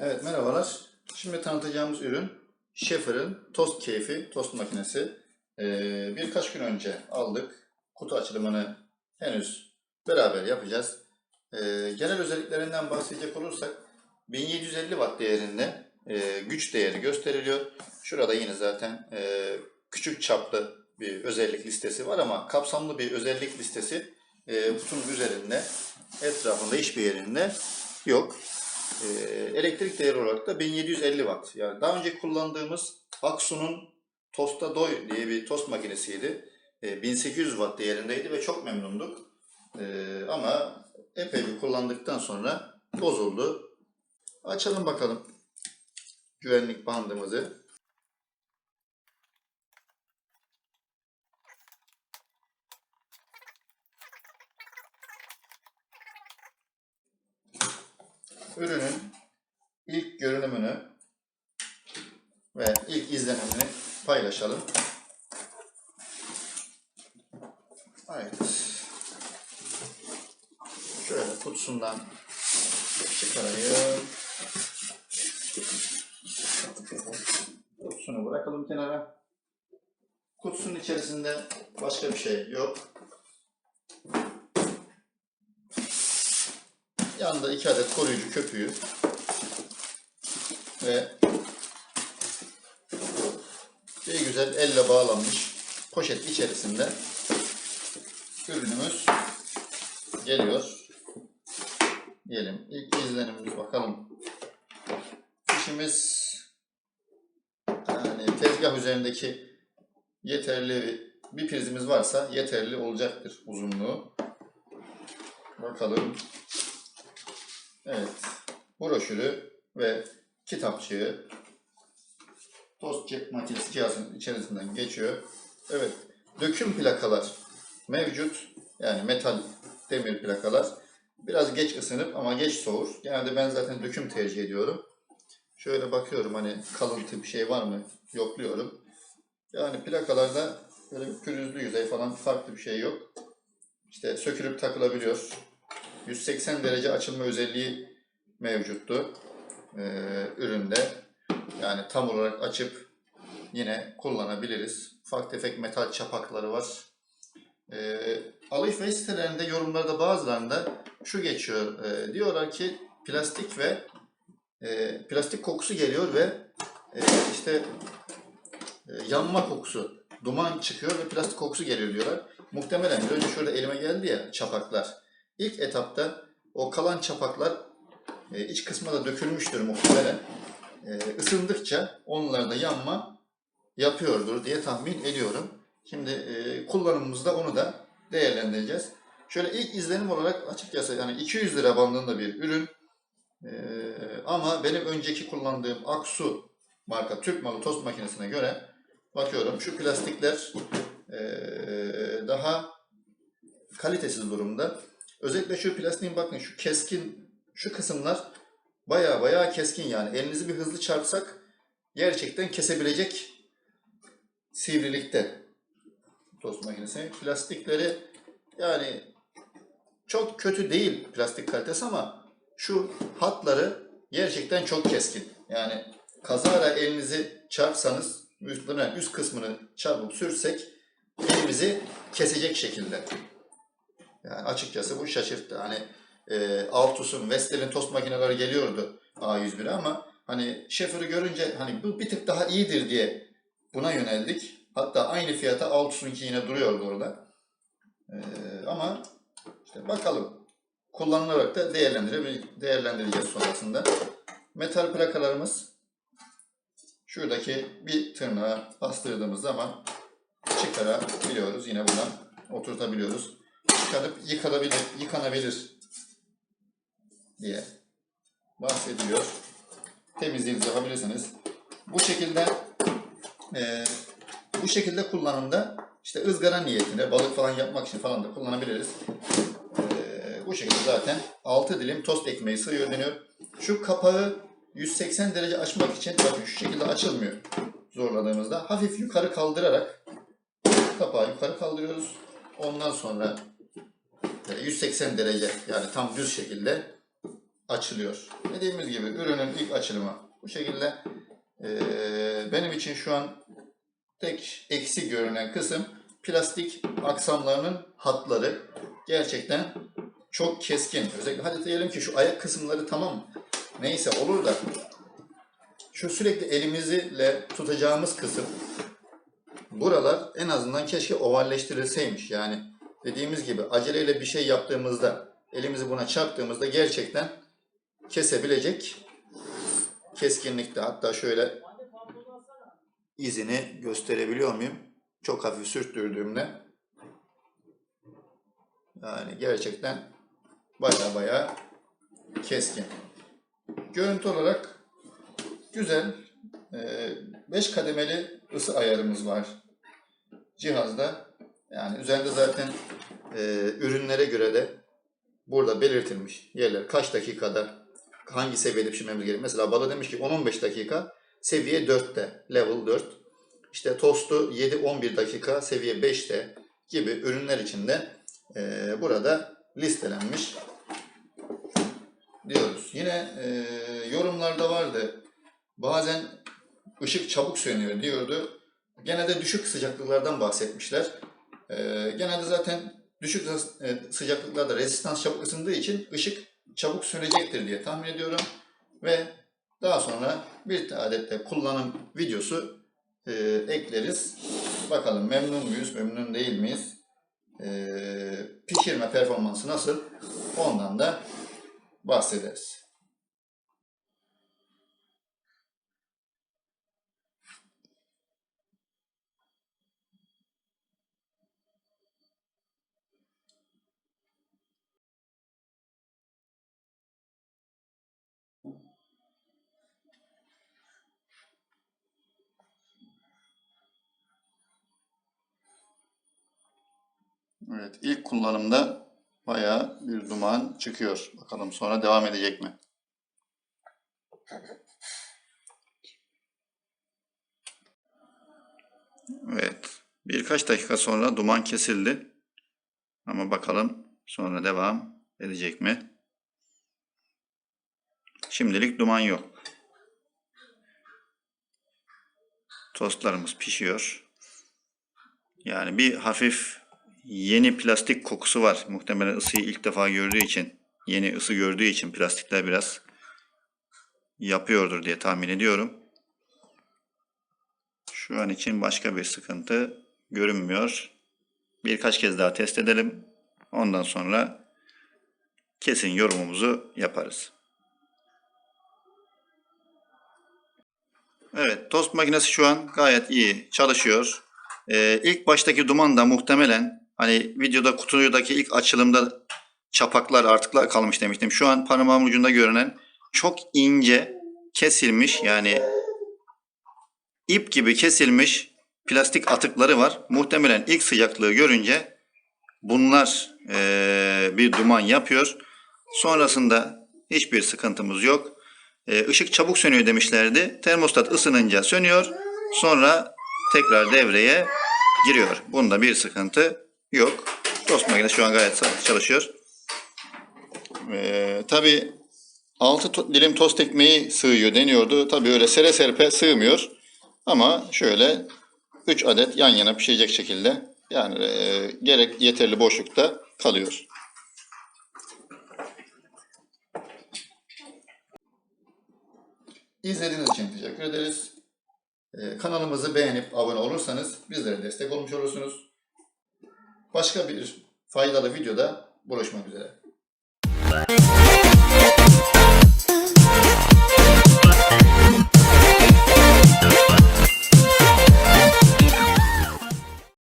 Evet merhabalar. Şimdi tanıtacağımız ürün Schaefer'ın tost keyfi tost makinesi. Ee, birkaç gün önce aldık. Kutu açılımını henüz beraber yapacağız. Ee, genel özelliklerinden bahsedecek olursak 1750 watt değerinde e, güç değeri gösteriliyor. Şurada yine zaten e, küçük çaplı bir özellik listesi var ama kapsamlı bir özellik listesi e, kutunun üzerinde etrafında hiçbir yerinde yok. Ee, elektrik değeri olarak da 1750 watt. Yani daha önce kullandığımız Aksu'nun Tosta Doy diye bir tost makinesiydi. Ee, 1800 watt değerindeydi ve çok memnunduk. Ee, ama epey bir kullandıktan sonra bozuldu. Açalım bakalım güvenlik bandımızı. Ürünün ilk görünümünü ve ilk izlenimini paylaşalım. Evet. Şöyle kutusundan çıkarayım. Kutusunu bırakalım kenara. Kutusunun içerisinde başka bir şey yok. Yanında iki adet koruyucu köpüğü ve bir güzel elle bağlanmış poşet içerisinde ürünümüz geliyor. Diyelim ilk izlenimimiz bakalım. İşimiz yani tezgah üzerindeki yeterli bir prizimiz varsa yeterli olacaktır uzunluğu. Bakalım Evet. Broşürü ve kitapçığı tost makinesi cihazının içerisinden geçiyor. Evet. Döküm plakalar mevcut. Yani metal demir plakalar. Biraz geç ısınıp ama geç soğur. Genelde ben zaten döküm tercih ediyorum. Şöyle bakıyorum hani kalıntı bir şey var mı yokluyorum. Yani plakalarda böyle pürüzlü yüzey falan farklı bir şey yok. İşte sökülüp takılabiliyor. 180 derece açılma özelliği mevcuttu ee, üründe. Yani tam olarak açıp yine kullanabiliriz. Ufak tefek metal çapakları var. Ee, alışveriş sitelerinde yorumlarda bazılarında şu geçiyor. Ee, diyorlar ki plastik ve e, plastik kokusu geliyor ve e, işte e, yanma kokusu, duman çıkıyor ve plastik kokusu geliyor diyorlar. Muhtemelen bir önce şurada elime geldi ya çapaklar. İlk etapta o kalan çapaklar e, iç kısmına da dökülmüştür muhtemelen. E, ısındıkça onlarda yanma yapıyordur diye tahmin ediyorum. Şimdi e, kullanımımızda onu da değerlendireceğiz. Şöyle ilk izlenim olarak açıkçası yani 200 lira bandında bir ürün. E, ama benim önceki kullandığım Aksu marka Türk malı tost makinesine göre bakıyorum şu plastikler e, daha kalitesiz durumda. Özellikle şu plastiğin bakın şu keskin şu kısımlar baya baya keskin yani. Elinizi bir hızlı çarpsak gerçekten kesebilecek sivrilikte tost makinesi. Plastikleri yani çok kötü değil plastik kalitesi ama şu hatları gerçekten çok keskin. Yani kazara elinizi çarpsanız üstüne üst kısmını çarpıp sürsek elimizi kesecek şekilde. Yani açıkçası bu şaşırttı. Hani e, Altus'un, Vestel'in tost makineleri geliyordu A101'e ama hani Schaefer'ı görünce hani bu bir tık daha iyidir diye buna yöneldik. Hatta aynı fiyata Altus'unki yine duruyordu orada. E, ama işte bakalım kullanılarak da değerlendireceğiz sonrasında. Metal plakalarımız şuradaki bir tırnağa bastırdığımız zaman çıkarabiliyoruz. Yine buradan oturtabiliyoruz çıkarıp yıkanabilir, yıkanabilir diye bahsediliyor. Temizliğinizi yapabilirsiniz. Bu şekilde e, bu şekilde kullanımda işte ızgara niyetine balık falan yapmak için falan da kullanabiliriz. E, bu şekilde zaten 6 dilim tost ekmeği sığıyor deniyor. Şu kapağı 180 derece açmak için bakın şu şekilde açılmıyor zorladığımızda. Hafif yukarı kaldırarak kapağı yukarı kaldırıyoruz. Ondan sonra 180 derece yani tam düz şekilde açılıyor. Dediğimiz gibi ürünün ilk açılımı bu şekilde. Ee, benim için şu an tek eksi görünen kısım plastik aksamlarının hatları. Gerçekten çok keskin. Özellikle hadi diyelim ki şu ayak kısımları tamam neyse olur da şu sürekli elimizle tutacağımız kısım buralar en azından keşke ovalleştirilseymiş. Yani dediğimiz gibi aceleyle bir şey yaptığımızda elimizi buna çarptığımızda gerçekten kesebilecek keskinlikte. Hatta şöyle izini gösterebiliyor muyum? Çok hafif sürttürdüğümde yani gerçekten baya baya keskin. Görüntü olarak güzel. 5 kademeli ısı ayarımız var cihazda. Yani üzerinde zaten e, ürünlere göre de burada belirtilmiş yerler kaç dakikada hangi seviyede pişirmemiz gerekiyor. Mesela balı demiş ki 10-15 dakika seviye 4'te level 4. İşte tostu 7-11 dakika seviye 5'te gibi ürünler içinde e, burada listelenmiş diyoruz. Yine e, yorumlarda vardı. Bazen ışık çabuk sönüyor diyordu. Genelde düşük sıcaklıklardan bahsetmişler. E, genelde zaten düşük e, sıcaklıklarda rezistans çabuk ısındığı için ışık çabuk sönecektir diye tahmin ediyorum. Ve daha sonra bir adet de kullanım videosu e, ekleriz. Bakalım memnun muyuz, memnun değil miyiz? E, pişirme performansı nasıl? Ondan da bahsederiz. Evet, ilk kullanımda bayağı bir duman çıkıyor. Bakalım sonra devam edecek mi? Evet, birkaç dakika sonra duman kesildi. Ama bakalım sonra devam edecek mi? Şimdilik duman yok. Tostlarımız pişiyor. Yani bir hafif yeni plastik kokusu var. Muhtemelen ısıyı ilk defa gördüğü için, yeni ısı gördüğü için plastikler biraz yapıyordur diye tahmin ediyorum. Şu an için başka bir sıkıntı görünmüyor. Birkaç kez daha test edelim. Ondan sonra kesin yorumumuzu yaparız. Evet, tost makinesi şu an gayet iyi çalışıyor. Ee, ilk baştaki duman da muhtemelen hani videoda kutudaki ilk açılımda çapaklar artıklar kalmış demiştim. Şu an parmağımın ucunda görünen çok ince kesilmiş yani ip gibi kesilmiş plastik atıkları var. Muhtemelen ilk sıcaklığı görünce bunlar eee, bir duman yapıyor. Sonrasında hiçbir sıkıntımız yok. Eee, ışık çabuk sönüyor demişlerdi. Termostat ısınınca sönüyor. Sonra tekrar devreye giriyor. Bunda bir sıkıntı yok. Tost makinesi şu an gayet çalışıyor. Ee, tabii 6 dilim tost ekmeği sığıyor deniyordu. Tabii öyle sere serpe sığmıyor. Ama şöyle 3 adet yan yana pişecek şekilde yani e, gerek yeterli boşlukta kalıyor. İzlediğiniz için teşekkür ederiz. Ee, kanalımızı beğenip abone olursanız bizlere destek olmuş olursunuz. Başka bir faydalı videoda buluşmak üzere.